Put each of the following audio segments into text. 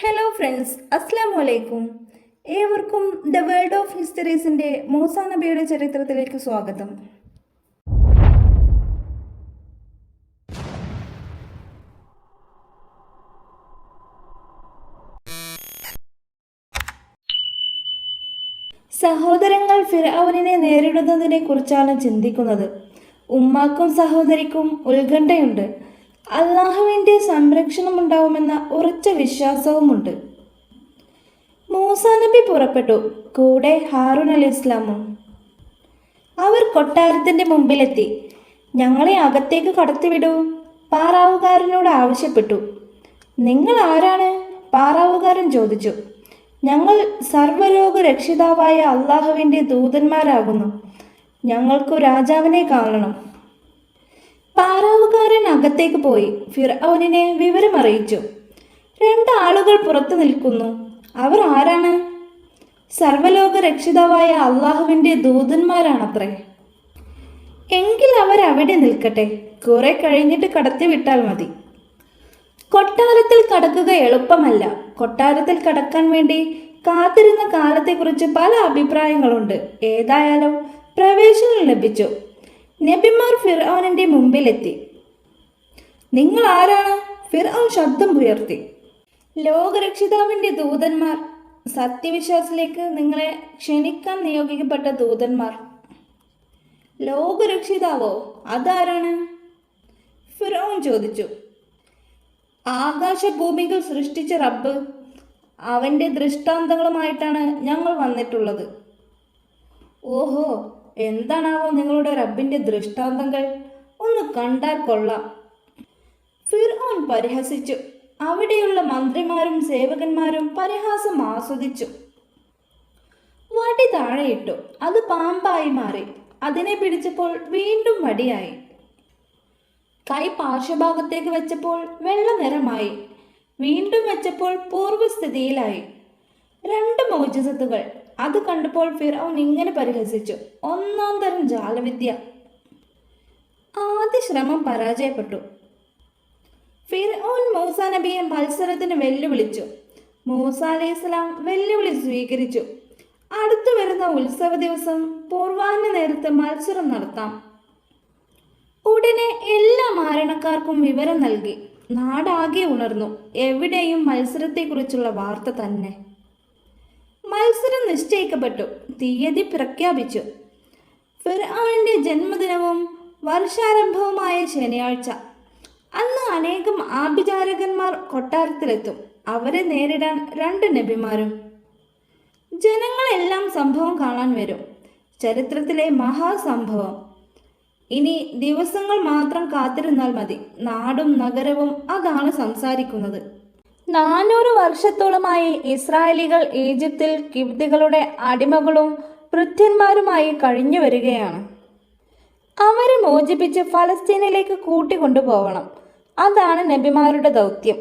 Hello friends അസ്സാം വലൈക്കും ഏവർക്കും ദ വേൾഡ് ഓഫ് ഹിസ്റ്ററീസിന്റെ മൂസാ നബിയുടെ ചരിത്രത്തിലേക്ക് സ്വാഗതം. സഹോദരങ്ങൾ ഫിറൌനിനെ നേരിടുന്നതിനെ കുറിച്ചാണ് ചിന്തിക്കുന്നത്. ഉമ്മാക്കും സഹോദരിക്കും ഉത്കണ്ഠയുണ്ട്. അള്ളാഹുവിന്റെ സംരക്ഷണം ഉണ്ടാവുമെന്ന ഉറച്ച വിശ്വാസവുമുണ്ട്. മൂസ നബി പുറപ്പെട്ടു കൂടെ ഹാറൂൻ അലി ഇസ്ലാമും. അവർ കൊട്ടാരത്തിന്റെ മുമ്പിലെത്തി. ഞങ്ങളെ അകത്തേക്ക് കടത്തിവിടൂ പാറാവുകാരനോട് ആവശ്യപ്പെട്ടു. നിങ്ങൾ ആരാണ്? പാറാവുകാരൻ ചോദിച്ചു. ഞങ്ങൾ സർവലോക രക്ഷിതാവായ അള്ളാഹുവിന്റെ ദൂതന്മാരാകുന്നു. ഞങ്ങൾക്കു രാജാവിനെ കാണണം. പാറാവുകാരൻ അകത്തേക്ക് പോയി. ഫിറൌനിനെ വിവരമറിയിച്ചു രണ്ടാളുകൾ പുറത്തു നിൽക്കുന്നു. അവർ ആരാണ്? സർവലോക രക്ഷിതാവായ അള്ളാഹുവിന്റെ ദൂതന്മാരാണത്രേ. എങ്കിൽ അവിടെ നിൽക്കട്ടെ. കുറെ കഴിഞ്ഞിട്ട് കടത്തിവിട്ടാൽ മതി. കൊട്ടാരത്തിൽ കടക്കുക എളുപ്പമല്ല. കൊട്ടാരത്തിൽ കടക്കാൻ വേണ്ടി കാത്തിരുന്ന കാലത്തെക്കുറിച്ച് പല അഭിപ്രായങ്ങളുണ്ട്. ഏതായാലും പ്രവേശനം ലഭിച്ചു. നബിമാർ ഫിർഔനിന്റെ മുമ്പിലെത്തി. നിങ്ങൾ ആരാണ്? ഫിർഔൻ ശബ്ദം ഉയർത്തി. ലോകരക്ഷിതാവിന്റെ ദൂതന്മാർ സത്യവിശ്വാസത്തിലേക്ക് നിങ്ങളെ ക്ഷണിക്കാൻ നിയോഗിക്കപ്പെട്ട ദൂതന്മാർ. ലോകരക്ഷിതാവോ അതാരാണ്? ഫിറോൻ ചോദിച്ചു. ആകാശഭൂമികൾ സൃഷ്ടിച്ച റബ്ബ് അവന്റെ ദൃഷ്ടാന്തങ്ങളുമായിട്ടാണ് ഞങ്ങൾ വന്നിട്ടുള്ളത്. ഓഹോ എന്താണാവോ നിങ്ങളുടെ റബ്ബിന്റെ ദൃഷ്ടാന്തങ്ങൾ? ഒന്ന് കണ്ടാൽ കൊള്ളാം. ഫിർഓൻ പരിഹസിച്ചു. അവിടെയുള്ള മന്ത്രിമാരും സേവകന്മാരും പരിഹാസം ആസ്വദിച്ചു. വടി താഴെയിട്ടു. അത് പാമ്പായി മാറി. അതിനെ പിടിച്ചപ്പോൾ വീണ്ടും വടിയായി. കൈ പാർശ്വഭാഗത്തേക്ക് വെച്ചപ്പോൾ വെള്ള നിറമായി. വീണ്ടും വെച്ചപ്പോൾ പൂർവസ്ഥിതിയിലായി. രണ്ട് മോചിസത്തുകൾ അത് കണ്ടപ്പോൾ ഫിറോൻ ഇങ്ങനെ പരിഹസിച്ചു. ഒന്നാം തരം ജാലവിദ്യ. ആദ്യ ശ്രമം പരാജയപ്പെട്ടു. ഫിറോൻ മൂസ നബിയെ മത്സരത്തിന് വെല്ലുവിളിച്ചു. മൂസ അലൈഹി സ്വലാം വെല്ലുവിളി സ്വീകരിച്ചു. അടുത്തു വരുന്ന ഉത്സവ ദിവസം പൂർവാഹ്ന നേരത്ത് മത്സരം നടത്താം. ഉടനെ എല്ലാ മാരണക്കാർക്കും വിവരം നൽകി. നാടാകെ ഉണർന്നു. എവിടെയും മത്സരത്തെക്കുറിച്ചുള്ള വാർത്ത തന്നെ. മത്സരം നിശ്ചയിക്കപ്പെട്ടു. തീയതി പ്രഖ്യാപിച്ചു. ഫിർആാവിന്റെ ജന്മദിനവും വർഷാരംഭവുമായ ശനിയാഴ്ച. അന്ന് അനേകം ആഭിചാരകന്മാർ കൊട്ടാരത്തിലെത്തും. അവരെ നേരിടാൻ രണ്ട് നബിമാരും. ജനങ്ങളെല്ലാം സംഭവം കാണാൻ വരും. ചരിത്രത്തിലെ മഹാസംഭവം. ഇനി ദിവസങ്ങൾ മാത്രം കാത്തിരുന്നാൽ മതി. നാടും നഗരവും അതാണ് സംസാരിക്കുന്നത്. നാനൂറ് വർഷത്തോളമായി ഇസ്രായേലികൾ ഈജിപ്തിൽ കിബ്തികളുടെ അടിമകളും ഭൃത്യന്മാരുമായി കഴിഞ്ഞു വരികയാണ്. അവരെ മോചിപ്പിച്ച് ഫലസ്തീനിലേക്ക് കൂട്ടിക്കൊണ്ടുപോകണം. അതാണ് നബിമാരുടെ ദൗത്യം.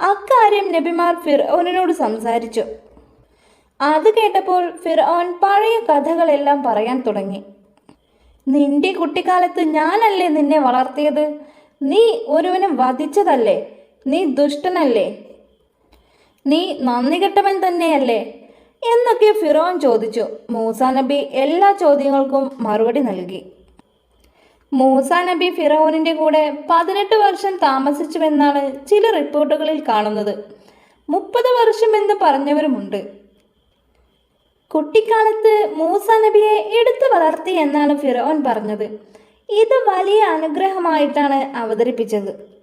അക്കാര്യം നബിമാർ ഫിറോനോട് സംസാരിച്ചു. അത് കേട്ടപ്പോൾ ഫിർഓൻ പഴയ കഥകളെല്ലാം പറയാൻ തുടങ്ങി. നിന്റെ കുട്ടിക്കാലത്ത് ഞാനല്ലേ നിന്നെ വളർത്തിയത്? നീ ഒരുവനെ വധിച്ചതല്ലേ? നീ ദുഷ്ടനല്ലേ? നീ നന്ദി കെട്ടവൻ തന്നെയല്ലേ? എന്നൊക്കെ ഫിറോൻ ചോദിച്ചു. മൂസ നബി എല്ലാ ചോദ്യങ്ങൾക്കും മറുപടി നൽകി. മൂസ നബി ഫിറോനിന്റെ കൂടെ പതിനെട്ട് വർഷം താമസിച്ചുവെന്നാണ് ചില റിപ്പോർട്ടുകളിൽ കാണുന്നത്. മുപ്പത് വർഷം എന്ന് പറഞ്ഞവരുമുണ്ട്. കുട്ടിക്കാലത്ത് മൂസ നബിയെ എടുത്തു വളർത്തി എന്നാണ് ഫിറോൻ പറഞ്ഞത്. ഇത് വലിയ അനുഗ്രഹമായിട്ടാണ് അവതരിപ്പിച്ചത്.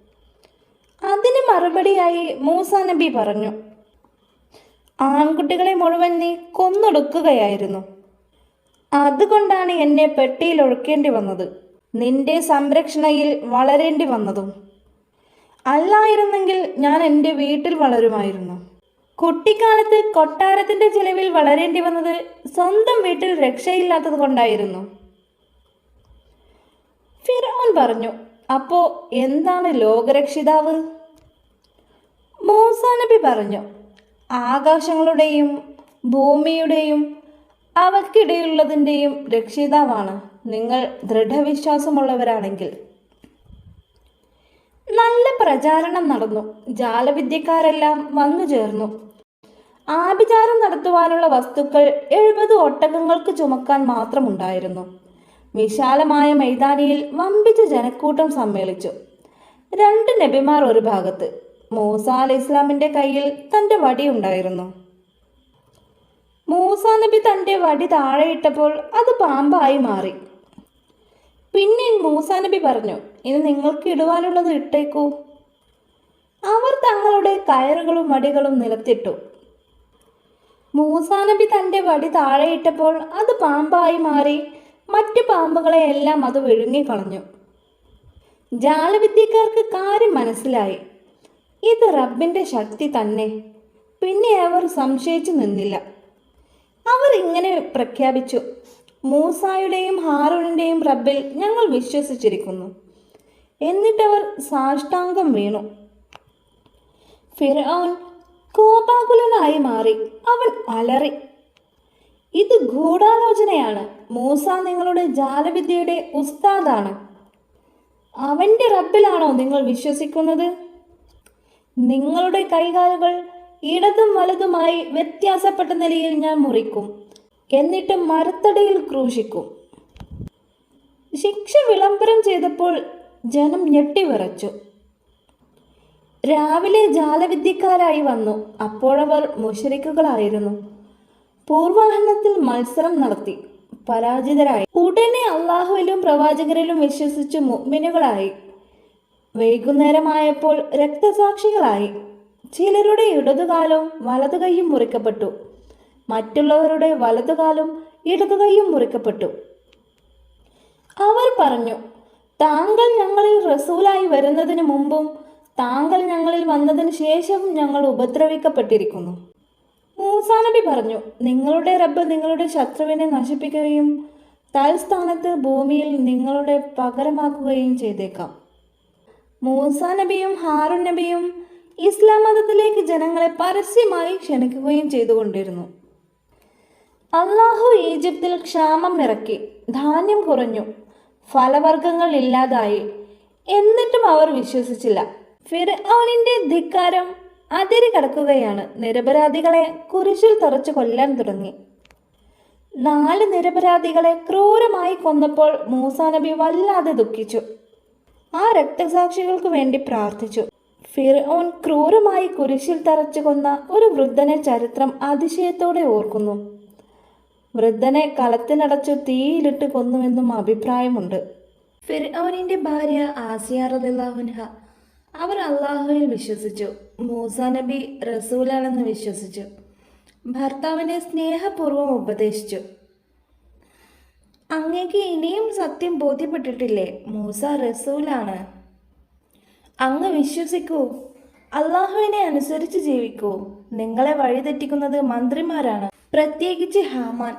അതിന് മറുപടിയായി മൂസ നബി പറഞ്ഞു ആൺകുട്ടികളെ മുഴുവൻ നീ കൊന്നൊടുക്കുകയായിരുന്നു. അതുകൊണ്ടാണ് എന്നെ പെട്ടിയിൽ ഒഴുക്കേണ്ടി വന്നത്. നിന്റെ സംരക്ഷണയിൽ വളരേണ്ടി വന്നതും. അല്ലായിരുന്നെങ്കിൽ ഞാൻ എന്റെ വീട്ടിൽ വളരുമായിരുന്നു. കുട്ടിക്കാലത്ത് കൊട്ടാരത്തിന്റെ ചിലവിൽ വളരേണ്ടി വന്നത് സ്വന്തം വീട്ടിൽ രക്ഷയില്ലാത്തത് കൊണ്ടായിരുന്നു ഫിറോൻ പറഞ്ഞു അപ്പോ എന്താണ് ലോകരക്ഷിതാവ്? മൂസ നബി പറഞ്ഞു ആകാശങ്ങളുടെയും ഭൂമിയുടെയും അവക്കിടയിലുള്ളതിന്റെയും രക്ഷിതാവാണ് നിങ്ങൾ ദൃഢവിശ്വാസമുള്ളവരാണെങ്കിൽ. നല്ല പ്രചാരണം നടന്നു ജാലവിദ്യക്കാരെല്ലാം വന്നു ചേർന്നു. ആഭിചാരം നടത്തുവാനുള്ള വസ്തുക്കൾ എഴുപത് ഒട്ടകങ്ങൾക്ക് ചുമക്കാൻ മാത്രമുണ്ടായിരുന്നു. വിശാലമായ മൈതാനിയിൽ വമ്പിച്ച ജനക്കൂട്ടം സമ്മേളിച്ചു. രണ്ട് നബിമാർ ഒരു ഭാഗത്ത് മൂസ അലി ഇസ്ലാമിന്റെ കയ്യിൽ തന്റെ വടി ഉണ്ടായിരുന്നു. മൂസ നബി തന്റെ വടി താഴെയിട്ടപ്പോൾ അത് പാമ്പായി മാറി. പിന്നെ മൂസ നബി പറഞ്ഞു ഇത് നിങ്ങൾക്ക് ഇടുവാനുള്ളത് ഇട്ടേക്കൂ. അവർ തങ്ങളുടെ കയറുകളും വടികളും നിലത്തിട്ടു. മൂസാ നബി തന്റെ വടി താഴെയിട്ടപ്പോൾ അത് പാമ്പായി മാറി മറ്റു പാമ്പുകളെയെല്ലാം അത് വിഴുങ്ങിക്കളഞ്ഞു. ജാലവിദ്യക്കാർക്ക് കാര്യം മനസ്സിലായി. ഇത് റബ്ബിന്റെ ശക്തി തന്നെ. പിന്നെ അവർ സംശയിച്ചു നിന്നില്ല. അവർ ഇങ്ങനെ പ്രഖ്യാപിച്ചു മൂസായുടെയും ഹാറൂണിന്റെയും റബ്ബിൽ ഞങ്ങൾ വിശ്വസിച്ചിരിക്കുന്നു. എന്നിട്ടവർ സാഷ്ടാംഗം വീണു. ഫിറോൻ കോപാകുലനായി മാറി. അവൻ അലറി. ഇത് ഗൂഢാലോചനയാണ്. മൂസ നിങ്ങളുടെ ജാലവിദ്യയുടെ ഉസ്താദാണ്. അവന്റെ റബ്ബിലാണോ നിങ്ങൾ വിശ്വസിക്കുന്നത്? നിങ്ങളുടെ കൈകാലുകൾ ഇടതും വലതുമായി വ്യത്യാസപ്പെട്ട നിലയിൽ ഞാൻ മുറിക്കും എന്നിട്ട് മരത്തടയിൽ ക്രൂശിക്കും. ശിക്ഷ വിളംബരം ചെയ്തപ്പോൾ ജനം ഞെട്ടിവിറച്ചു. രാവിലെ ജാലവിദ്യക്കാരായി വന്നു. അപ്പോഴവർ മുഷരിക്കുകളായിരുന്നു. പൂർവാഹനത്തിൽ മത്സരം നടത്തി. പരാജിതരായി. ഉടനെ അള്ളാഹുവിലും പ്രവാചകരിലും വിശ്വസിച്ച് മുഗ്മിനുകളായി വൈകുന്നേരമായപ്പോൾ രക്തസാക്ഷികളായി. ചിലരുടെ ഇടതുകാലും വലതുകൈയും മുറിക്കപ്പെട്ടു. മറ്റുള്ളവരുടെ വലതുകാലും ഇടതുകൈയും മുറിക്കപ്പെട്ടു. അവർ പറഞ്ഞു താങ്കൾ ഞങ്ങളിൽ റസൂലായി വരുന്നതിന് മുമ്പും താങ്കൾ ഞങ്ങളിൽ വന്നതിന് ശേഷവും ഞങ്ങൾ ഉപദ്രവിക്കപ്പെട്ടിരിക്കുന്നു. മൂസാ നബി പറഞ്ഞു നിങ്ങളുടെ റബ്ബ് നിങ്ങളുടെ ശത്രുവിനെ നശിപ്പിക്കുകയും തൽസ്ഥാനത്ത് ഭൂമിയിൽ നിങ്ങളുടെ പകരമാക്കുകയും ചെയ്തേക്കാം. മൂസാ നബിയും ഹാറുൻ നബിയും ഇസ്ലാം മതത്തിലേക്ക് ജനങ്ങളെ പരസ്യമായി ക്ഷണിക്കുകയും ചെയ്തുകൊണ്ടിരുന്നു. അള്ളാഹു ഈജിപ്തിൽ ക്ഷാമം ഇറക്കി ധാന്യം കുറഞ്ഞു ഫലവർഗങ്ങൾ ഇല്ലാതായി. എന്നിട്ടും അവർ വിശ്വസിച്ചില്ല. ഫിർഔനിന്റെ ധിക്കാരം അതിരി കടക്കുകയാണ്. നിരപരാധികളെ കുരിശിൽ തറച്ചു കൊല്ലാൻ തുടങ്ങി. നാല് നിരപരാധികളെ ക്രൂരമായി കൊന്നപ്പോൾ മൂസാ നബി വല്ലാതെ ദുഃഖിച്ചു. ആ രക്തസാക്ഷികൾക്ക് വേണ്ടി പ്രാർത്ഥിച്ചു. ഫിർഔൻ ക്രൂരമായി കുരിശിൽ തറച്ചു കൊന്ന ഒരു വൃദ്ധനെ ചരിത്രം അതിശയത്തോടെ ഓർക്കുന്നു. വൃദ്ധനെ കളത്തിനടച്ചു തീയിലിട്ട് കൊന്നുവെന്നും അഭിപ്രായമുണ്ട്. ഫിർഔനിന്റെ ഭാര്യ ആസിയ റദില്ലാഹുൻഹ അവർ അള്ളാഹുവിൽ വിശ്വസിച്ചു. മൂസ നബി റസൂലാണെന്ന് വിശ്വസിച്ചു. ഭർത്താവിനെ സ്നേഹപൂർവം ഉപദേശിച്ചു. അങ്ങേക്ക് ഇനിയും സത്യം ബോധ്യപ്പെട്ടിട്ടില്ലേ? മൂസ റസൂലാണ്. അങ്ങ് വിശ്വസിക്കൂ. അള്ളാഹുവിനെ അനുസരിച്ച് ജീവിക്കൂ. നിങ്ങളെ വഴിതെറ്റിക്കുന്നത് മന്ത്രിമാരാണ്. പ്രത്യേകിച്ച് ഹാമാൻ.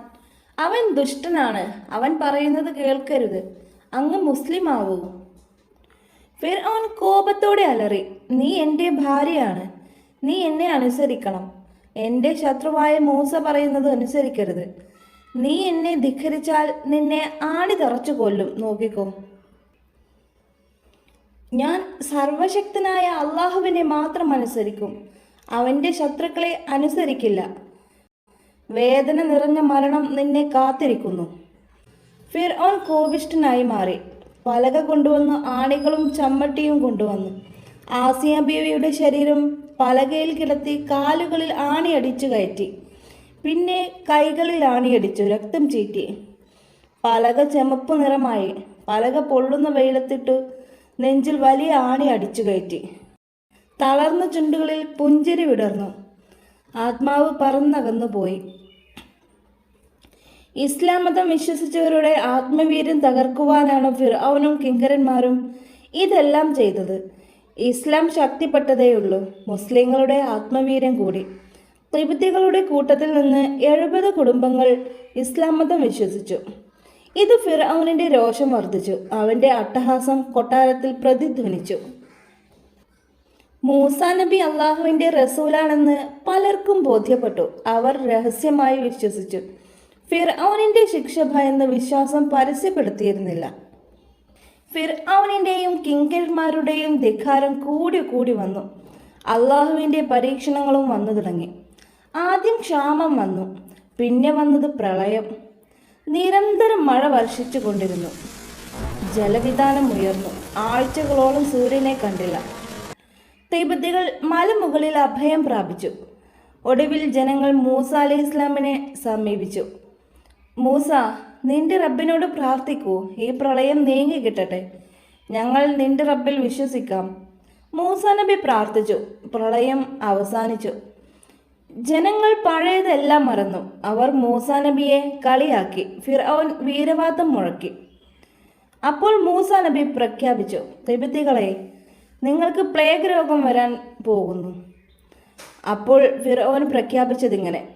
അവൻ ദുഷ്ടനാണ്. അവൻ പറയുന്നത് കേൾക്കരുത്. അങ്ങ് മുസ്ലിം ആവൂ ഫിർഔൻ കോപത്തോടെ അലറി നീ എന്റെ ഭാര്യയാണ്. നീ എന്നെ അനുസരിക്കണം. എന്റെ ശത്രുവായ മൂസ പറയുന്നത് അനുസരിക്കരുത്. നീ എന്നെ ധിഖരിച്ചാൽ നിന്നെ ആണി തറച്ചു കൊല്ലും. നോക്കിക്കോ. ഞാൻ സർവശക്തനായ അള്ളാഹുവിനെ മാത്രം അനുസരിക്കും. അവന്റെ ശത്രുക്കളെ അനുസരിക്കില്ല. വേദന നിറഞ്ഞ മരണം നിന്നെ കാത്തിരിക്കുന്നു. ഫിർഓൻ കോവിഷ്ടനായി മാറി. പലക കൊണ്ടുവന്ന് ആണികളും ചമ്മട്ടിയും കൊണ്ടുവന്നു. ആസിയ ബീവിയുടെ ശരീരം പലകയിൽ കിടത്തി കാലുകളിൽ ആണിയടിച്ചു കയറ്റി. പിന്നെ കൈകളിൽ ആണിയടിച്ചു രക്തം ചീറ്റി. പലക ചെമപ്പ് നിറമായി. പലക പൊള്ളുന്ന വെയിലത്തിട്ടു നെഞ്ചിൽ വലിയ ആണി അടിച്ചു കയറ്റി. തളർന്ന ചുണ്ടുകളിൽ പുഞ്ചിരി വിടർന്നു. ആത്മാവ് പറന്നകന്നു പോയി ഇസ്ലാം മതം വിശ്വസിച്ചവരുടെ ആത്മവീര്യം തകർക്കുവാനാണ് ഫിർഔനും കിങ്കരന്മാരും ഇതെല്ലാം ചെയ്തത്. ഇസ്ലാം ശക്തിപ്പെട്ടതേയുള്ളൂ. മുസ്ലിങ്ങളുടെ ആത്മവീര്യം കൂടി. ത്രിപുതികളുടെ കൂട്ടത്തിൽ നിന്ന് എഴുപത് കുടുംബങ്ങൾ ഇസ്ലാം മതം വിശ്വസിച്ചു. ഇത് ഫിർഔനിന്റെ രോഷം വർദ്ധിച്ചു. അവന്റെ അട്ടഹാസം കൊട്ടാരത്തിൽ പ്രതിധ്വനിച്ചു. മൂസ നബി അള്ളാഹുവിന്റെ റസൂലാണെന്ന് പലർക്കും ബോധ്യപ്പെട്ടു. അവർ രഹസ്യമായി വിശ്വസിച്ചു. ഫിർഔനിന്റെ ശിക്ഷ ഭയന്ന് വിശ്വാസം പരസ്യപ്പെടുത്തിയിരുന്നില്ല. ഫിർഔനിന്റെയും കിങ്കൽമാരുടെയും ധിഖാരം കൂടി കൂടി വന്നു. അള്ളാഹുവിന്റെ പരീക്ഷണങ്ങളും വന്നു തുടങ്ങി. ആദ്യം ക്ഷാമം വന്നു പിന്നെ വന്നത് പ്രളയം. നിരന്തരം മഴ വർഷിച്ചു കൊണ്ടിരുന്നു. ജലവിധാനം ഉയർന്നു. ആഴ്ചകളോളം സൂര്യനെ കണ്ടില്ല. തിബത്തികൾ മലമുകളിൽ അഭയം പ്രാപിച്ചു. ഒടുവിൽ ജനങ്ങൾ മൂസ അലി ഇസ്ലാമിനെ സമീപിച്ചു. മൂസ നിന്റെ റബ്ബിനോട് പ്രാർത്ഥിക്കൂ. ഈ പ്രളയം നീങ്ങി കിട്ടട്ടെ. ഞങ്ങൾ നിന്റെ റബ്ബിൽ വിശ്വസിക്കാം. മൂസ നബി പ്രാർത്ഥിച്ചു. പ്രളയം അവസാനിച്ചു. ജനങ്ങൾ പഴയതെല്ലാം മറന്നു. അവർ മൂസ നബിയെ കളിയാക്കി. ഫിർഔൻ വീരവാദം മുഴക്കി. അപ്പോൾ മൂസ നബി പ്രഖ്യാപിച്ചു തിബത്തികളെ നിങ്ങൾക്ക് പ്ലേഗ് രോഗം വരാൻ പോകുന്നു. അപ്പോൾ ഫിറോൻ പ്രഖ്യാപിച്ചതിങ്ങനെ.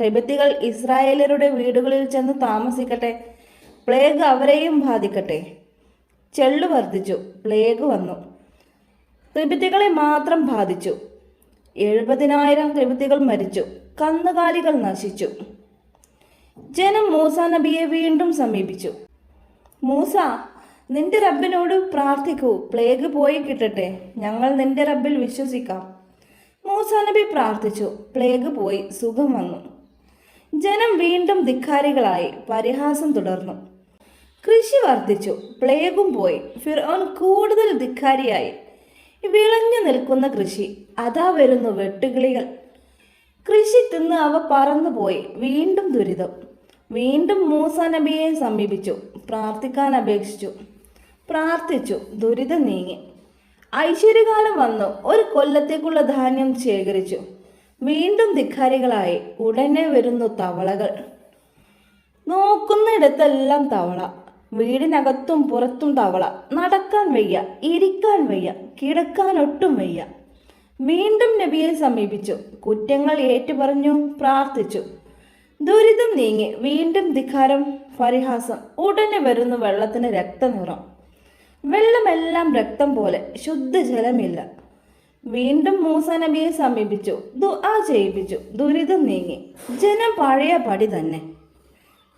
തിബത്തികൾ ഇസ്രായേലരുടെ വീടുകളിൽ ചെന്ന് താമസിക്കട്ടെ. പ്ലേഗ് അവരെയും ബാധിക്കട്ടെ. ചെള്ളു വർദ്ധിച്ചു. പ്ലേഗ് വന്നു. തിബത്തികളെ മാത്രം ബാധിച്ചു. എഴുപതിനായിരം തിബത്തികൾ മരിച്ചു. കന്നുകാലികൾ നശിച്ചു. ജനം മൂസ നബിയെ വീണ്ടും സമീപിച്ചു. മൂസ നിന്റെ റബ്ബിനോട് പ്രാർത്ഥിക്കൂ. പ്ലേഗ് പോയി കിട്ടട്ടെ. ഞങ്ങൾ നിന്റെ റബ്ബിൽ വിശ്വസിക്കാം. മൂസ നബി പ്രാർത്ഥിച്ചു. പ്ലേഗ് പോയി. സുഖം വന്നു. ജനം വീണ്ടും ധിക്കാരികളായി പരിഹാസം തുടർന്നു. കൃഷി വർദ്ധിച്ചു പ്ലേഗും പോയി. ഫിറോൻ കൂടുതൽ ധിക്കാരിയായി. വിളഞ്ഞു നിൽക്കുന്ന കൃഷി അതാ വരുന്നു വെട്ടുകിളികൾ. കൃഷി തിന്ന് അവ പറന്നുപോയി വീണ്ടും ദുരിതം. വീണ്ടും മൂസ നബിയെ സമീപിച്ചു പ്രാർത്ഥിക്കാൻ അപേക്ഷിച്ചു. പ്രാർത്ഥിച്ചു ദുരിതം നീങ്ങി. ഐശ്വര്യകാലം വന്നു ഒരു കൊല്ലത്തേക്കുള്ള ധാന്യം ശേഖരിച്ചു. വീണ്ടും ധിക്കാരികളായി ഉടനെ വരുന്നു തവളകൾ. നോക്കുന്നിടത്തെല്ലാം തവള. വീടിനകത്തും പുറത്തും തവള. നടക്കാൻ വയ്യ ഇരിക്കാൻ വയ്യ കിടക്കാൻ ഒട്ടും വയ്യ. വീണ്ടും നബിയെ സമീപിച്ചു. കുറ്റങ്ങൾ ഏറ്റുപറഞ്ഞു പ്രാർത്ഥിച്ചു. ദുരിതം നീങ്ങി. വീണ്ടും ധിക്കാരം പരിഹാസം. ഉടനെ വരുന്നു വെള്ളത്തിന് രക്തനിറം. വെള്ളമെല്ലാം രക്തം പോലെ. ശുദ്ധജലമില്ല. വീണ്ടും മൂസ നബിയെ സമീപിച്ചു ദുആ ചെയ്യിപ്പിച്ചു ദുരിതം നീങ്ങി. ജനം പഴയ പടി തന്നെ.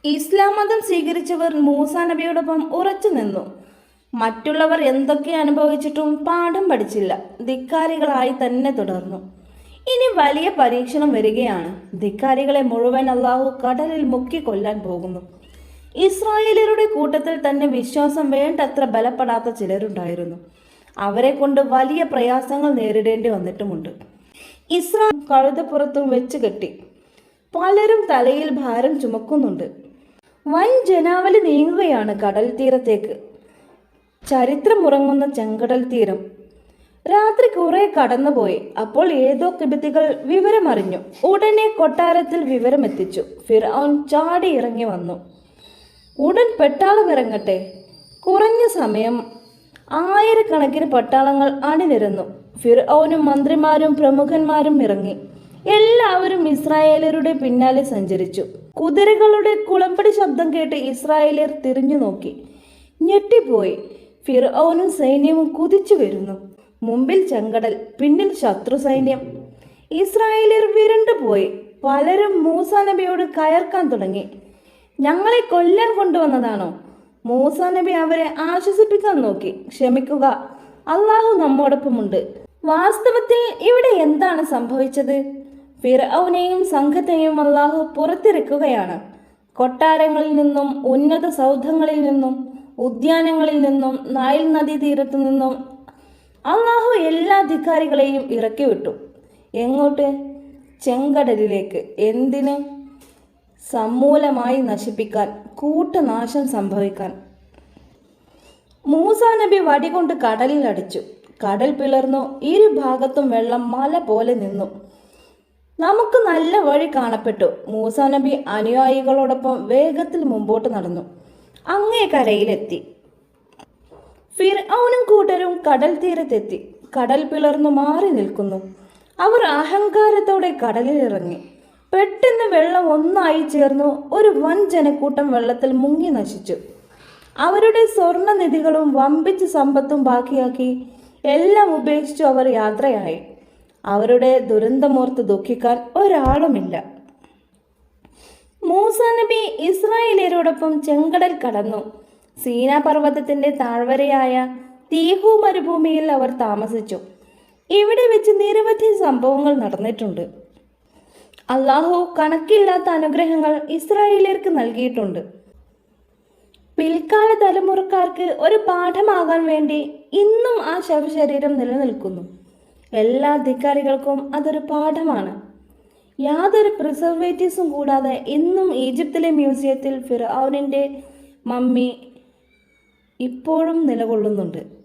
ഇസ്ലാം മതം സ്വീകരിച്ചവർ മൂസ നബിയോടൊപ്പം ഉറച്ചു നിന്നു. മറ്റുള്ളവർ എന്തൊക്കെ അനുഭവിച്ചിട്ടും പാഠം പഠിച്ചില്ല. ധിക്കാരികളായി തന്നെ തുടർന്നു. ഇനി വലിയ പരീക്ഷണം വരികയാണ്. ധിക്കാരികളെ മുഴുവൻ അള്ളാഹു കടലിൽ മുക്കി കൊല്ലാൻ പോകുന്നു. ഇസ്രായേലരുടെ കൂട്ടത്തിൽ തന്നെ വിശ്വാസം വേണ്ടത്ര ബലപ്പെടാത്ത ചിലരുണ്ടായിരുന്നു. അവരെ കൊണ്ട് വലിയ പ്രയാസങ്ങൾ നേരിടേണ്ടി വന്നിട്ടുമുണ്ട്. ഇസ്രാ കഴുതപ്പുറത്തും വെച്ച് കെട്ടി പലരും തലയിൽ ഭാരം ചുമക്കുന്നുണ്ട്. വൻ ജനാവലി നീങ്ങുകയാണ് കടൽ തീരത്തേക്ക്. ചരിത്രമുറങ്ങുന്ന ചെങ്കടൽ തീരം. രാത്രി കുറെ കടന്നുപോയി. അപ്പോൾ ഏതോ കിബിത്തികൾ വിവരമറിഞ്ഞു. ഉടനെ കൊട്ടാരത്തിൽ വിവരമെത്തിച്ചു. ഫിറോൻ ചാടി ഇറങ്ങി വന്നു. ഉടൻ പെട്ടാളം ഇറങ്ങട്ടെ. കുറഞ്ഞ സമയം ആയിരക്കണക്കിന് പട്ടാളങ്ങൾ അണിനിരന്നു. ഫിർഔനും മന്ത്രിമാരും പ്രമുഖന്മാരും ഇറങ്ങി. എല്ലാവരും ഇസ്രായേലരുടെ പിന്നാലെ സഞ്ചരിച്ചു. കുതിരകളുടെ കുളമ്പടി ശബ്ദം കേട്ട് ഇസ്രായേലിയർ തിരിഞ്ഞു നോക്കി. ഞെട്ടിപ്പോയി. ഫിർഔനും സൈന്യവും കുതിച്ചു വരുന്നു. മുമ്പിൽ ചെങ്കടൽ പിന്നിൽ ശത്രു സൈന്യം. ഇസ്രായേലിയർ വിരണ്ടുപോയി പലരും മൂസാ നബിയോട് കയർക്കാൻ തുടങ്ങി. ഞങ്ങളെ കൊല്ലാൻ കൊണ്ടുവന്നതാണോ? മൂസ നബി അവരെ ആശ്വസിപ്പിക്കാൻ നോക്കി. ക്ഷമിക്കുക. അള്ളാഹു നമ്മോടൊപ്പമുണ്ട്. വാസ്തവത്തിൽ ഇവിടെ എന്താണ് സംഭവിച്ചത്? ഫിറൌനെയും സംഘത്തെയും അള്ളാഹു പുറത്തിറക്കുകയാണ്. കൊട്ടാരങ്ങളിൽ നിന്നും ഉന്നത സൗധങ്ങളിൽ നിന്നും ഉദ്യാനങ്ങളിൽ നിന്നും നൈൽ തീരത്തു നിന്നും അള്ളാഹു എല്ലാ അധികാരികളെയും ഇറക്കി വിട്ടു എങ്ങോട്ട്? ചെങ്കടലിലേക്ക്. എന്തിന്? സമൂലമായി നശിപ്പിക്കാൻ കൂട്ടനാശം സംഭവിക്കാൻ. മൂസ നബി വടികൊണ്ട് കടലിൽ അടിച്ചു കടൽ പിളർന്നു. ഇരുഭാഗത്തും വെള്ളം മല പോലെ നിന്നു. നമുക്ക് നല്ല വഴി കാണപ്പെട്ടു. മൂസ നബി അനുയായികളോടൊപ്പം വേഗത്തിൽ മുമ്പോട്ട് നടന്നു. അങ്ങേ കരയിലെത്തി. ഫിർഔനും കൂട്ടരും കടൽ തീരത്തെത്തി. കടൽ പിളർന്നു മാറി നിൽക്കുന്നു. അവർ അഹങ്കാരത്തോടെ കടലിലിറങ്ങി. പെട്ടെന്ന് വെള്ളം ഒന്നായി ചേർന്നു ഒരു വൻ ജനക്കൂട്ടം വെള്ളത്തിൽ മുങ്ങി നശിച്ചു. അവരുടെ സ്വർണനിധികളും വമ്പിച്ച സമ്പത്തും ബാക്കിയാക്കി എല്ലാം ഉപേക്ഷിച്ചു അവർ യാത്രയായി. അവരുടെ ദുരന്തമോർത്ത് ദുഃഖിക്കാൻ ഒരാളുമില്ല. മൂസ നബി ഇസ്രായേലിയരോടൊപ്പം ചെങ്കടൽ കടന്നു. സീന പർവതത്തിന്റെ താഴ്വരയായ തീഹു മരുഭൂമിയിൽ അവർ താമസിച്ചു. ഇവിടെ വെച്ച് നിരവധി സംഭവങ്ങൾ നടന്നിട്ടുണ്ട്. അള്ളാഹു കണക്കില്ലാത്ത അനുഗ്രഹങ്ങൾ ഇസ്രായേലർക്ക് നൽകിയിട്ടുണ്ട്. പിൽക്കാല തലമുറക്കാർക്ക് ഒരു പാഠമാകാൻ വേണ്ടി ഇന്നും ആ ശവശരീരം നിലനിൽക്കുന്നു. എല്ലാ ധിക്കാരികൾക്കും അതൊരു പാഠമാണ്. യാതൊരു പ്രിസർവേറ്റീവ്സും കൂടാതെ ഇന്നും ഈജിപ്തിലെ മ്യൂസിയത്തിൽ ഫിറൌനിന്റെ മമ്മി ഇപ്പോഴും നിലകൊള്ളുന്നുണ്ട്.